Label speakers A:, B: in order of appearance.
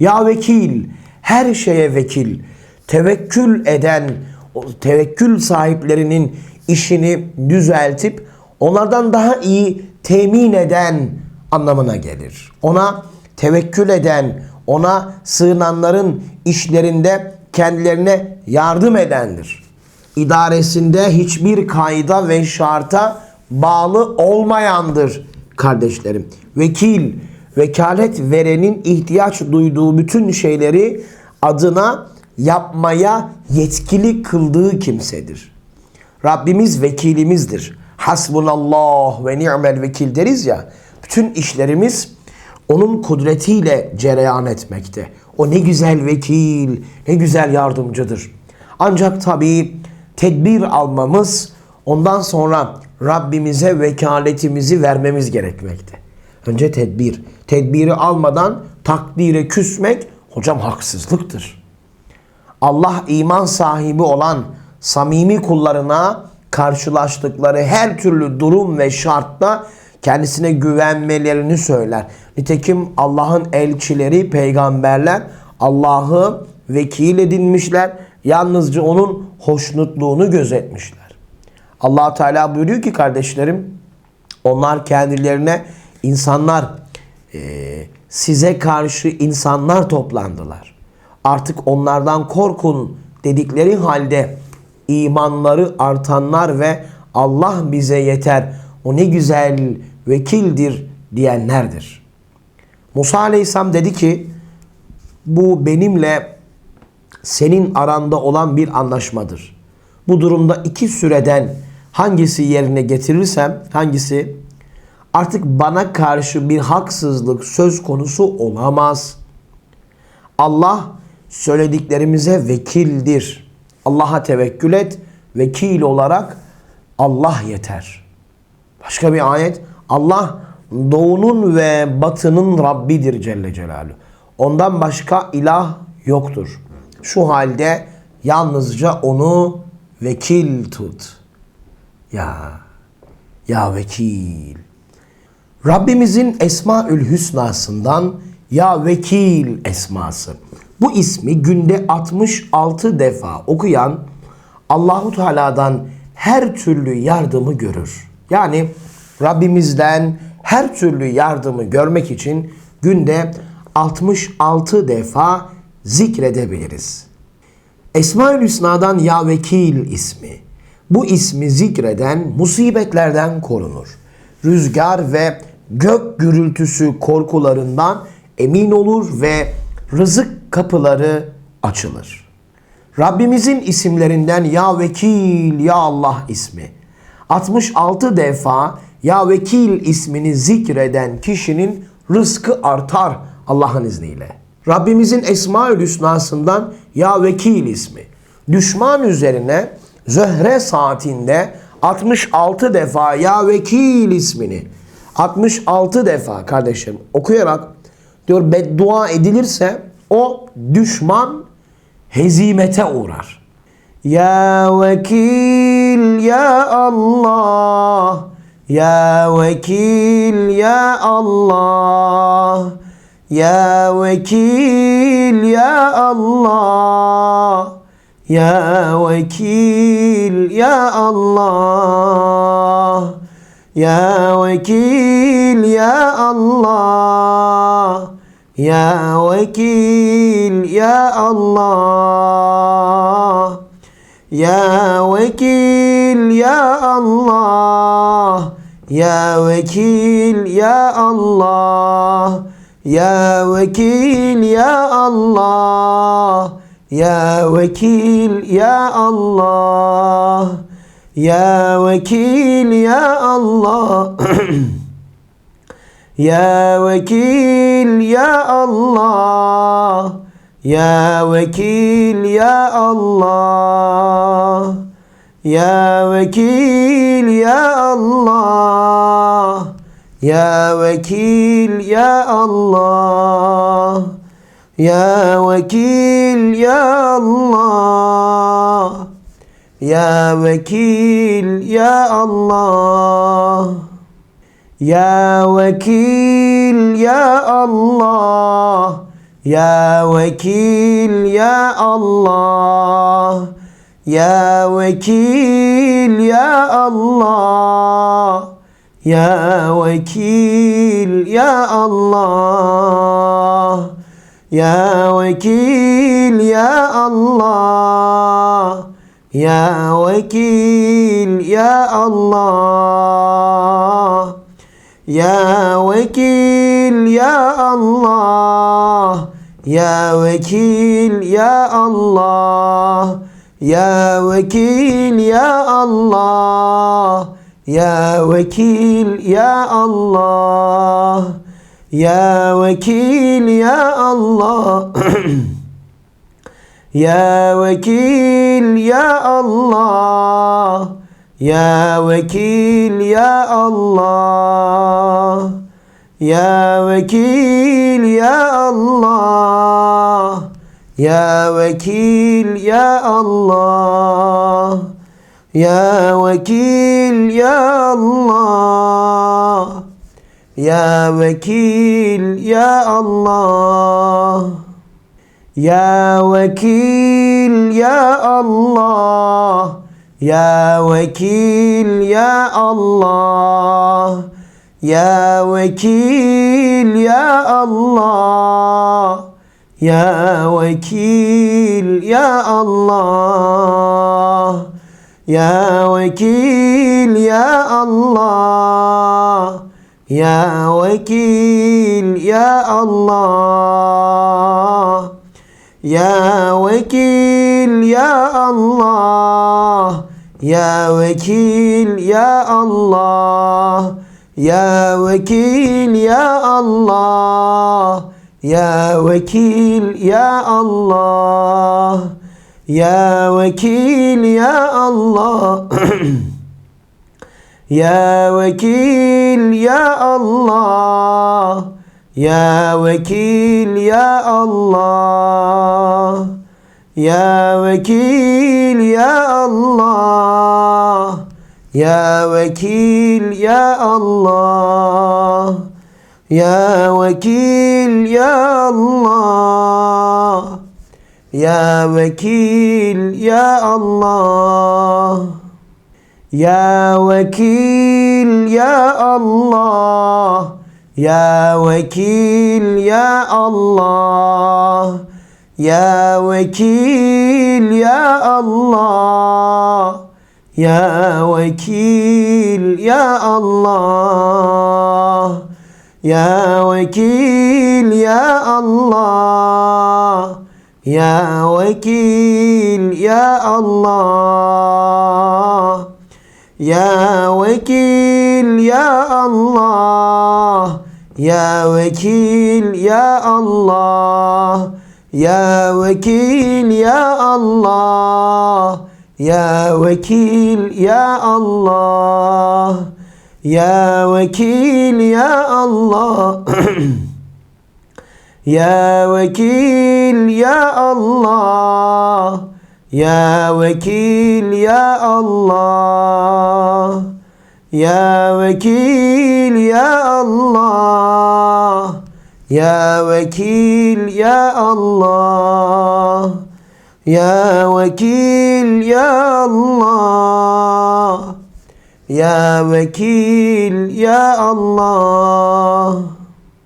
A: Ya vekil, her şeye vekil, tevekkül eden, tevekkül sahiplerinin işini düzeltip onlardan daha iyi temin eden anlamına gelir. Ona tevekkül eden, ona sığınanların işlerinde kendilerine yardım edendir. İdaresinde hiçbir kayda ve şarta bağlı olmayandır kardeşlerim. Vekil, vekalet verenin ihtiyaç duyduğu bütün şeyleri adına yapmaya yetkili kıldığı kimsedir. Rabbimiz vekilimizdir. Hasbunallah ve ni'mel vekil deriz ya. Bütün işlerimiz onun kudretiyle cereyan etmekte. O ne güzel vekil, ne güzel yardımcıdır. Ancak tabii tedbir almamız, ondan sonra Rabbimize vekaletimizi vermemiz gerekmekte. Önce tedbir. Tedbiri almadan takdire küsmek hocam haksızlıktır. Allah iman sahibi olan samimi kullarına karşılaştıkları her türlü durum ve şartta kendisine güvenmelerini söyler. Nitekim Allah'ın elçileri, peygamberler Allah'ı vekil edinmişler. Yalnızca onun hoşnutluğunu gözetmişler. allah Teala buyuruyor ki kardeşlerim, onlar kendilerine insanlar, e, size karşı insanlar toplandılar. Artık onlardan korkun dedikleri halde imanları artanlar ve Allah bize yeter, o ne güzel vekildir diyenlerdir. Musa Aleyhisselam dedi ki, bu benimle senin aranda olan bir anlaşmadır. Bu durumda iki süreden hangisi yerine getirirsem, hangisi artık bana karşı bir haksızlık söz konusu olamaz. Allah söylediklerimize vekildir. Allah'a tevekkül et. Vekil olarak Allah yeter. Başka bir ayet. Allah doğunun ve batının Rabbidir Celle Celaluhu. Ondan başka ilah yoktur. Şu halde yalnızca onu vekil tut. Ya, ya vekil. Rabbimizin Esmaül Hüsna'sından Ya Vekil esması. Bu ismi günde 66 defa okuyan Allahu Teala'dan her türlü yardımı görür. Yani Rabbimizden her türlü yardımı görmek için günde 66 defa zikredebiliriz. Esmaül Hüsna'dan Ya Vekil ismi. Bu ismi zikreden musibetlerden korunur. Rüzgar ve gök gürültüsü korkularından emin olur ve rızık kapıları açılır. Rabbimizin isimlerinden Ya Vekil, Ya Allah ismi. 66 defa Ya Vekil ismini zikreden kişinin rızkı artar Allah'ın izniyle. Rabbimizin Esma-ül Hüsna'sından Ya Vekil ismi. Düşman üzerine Zöhre saatinde 66 defa Ya Vekil ismini 66 defa kardeşim okuyarak diyor beddua edilirse o düşman hezimete uğrar. Ya vekil ya Allah. Ya vekil ya Allah. Ya vekil ya Allah. Ya vekil ya Allah Ya vekil ya Allah. Ya vekil ya Allah. Ya vekil ya Allah. Ya vekil ya Allah. Ya vekil ya Allah. Ya vekil ya Allah Ya vekil ya Allah. Ya vekil ya Allah. Ya vekil ya Allah. Ya vekil ya Allah. Ya vekil ya Allah. Ya vekil ya Allah Ya vekil ya Allah. Ya vekil ya Allah. Ya vekil ya Allah. Ya vekil ya Allah. Ya vekil ya Allah. Ya vekil ya Allah Ya vekil ya Allah. Ya vekil ya Allah. Ya vekil ya Allah. Ya vekil ya Allah. Ya vekil ya Allah. Ya vekil ya Allah Ya vekil ya Allah. Ya vekil ya Allah. Ya vekil ya Allah. Ya vekil ya Allah. Ya vekil ya Allah. Ya vekil ya Allah Ya vekil ya Allah. Ya vekil ya Allah. Ya vekil ya Allah. Ya vekil ya Allah. Ya vekil ya Allah. Ya vekil ya Allah Ya vekil ya Allah. Ya vekil ya Allah. Ya vekil ya Allah. Ya vekil ya Allah. Ya vekil ya Allah. Ya vekil ya Allah Ya vekil ya Allah. Ya vekil ya Allah. Ya vekil ya Allah. Ya vekil ya Allah. Ya vekil ya Allah. Ya vekil ya Allah Ya vekil ya Allah. Ya vekil ya Allah. Ya vekil ya Allah. Ya vekil ya Allah. Ya vekil ya Allah. Ya vekil ya Allah Ya vekil ya Allah. Ya vekil ya Allah. Ya vekil ya Allah. Ya vekil ya Allah. Ya vekil ya Allah. Ya vekil ya Allah. Ya vekil ya Allah Ya vekil ya Allah. Ya vekil ya Allah. Ya vekil ya Allah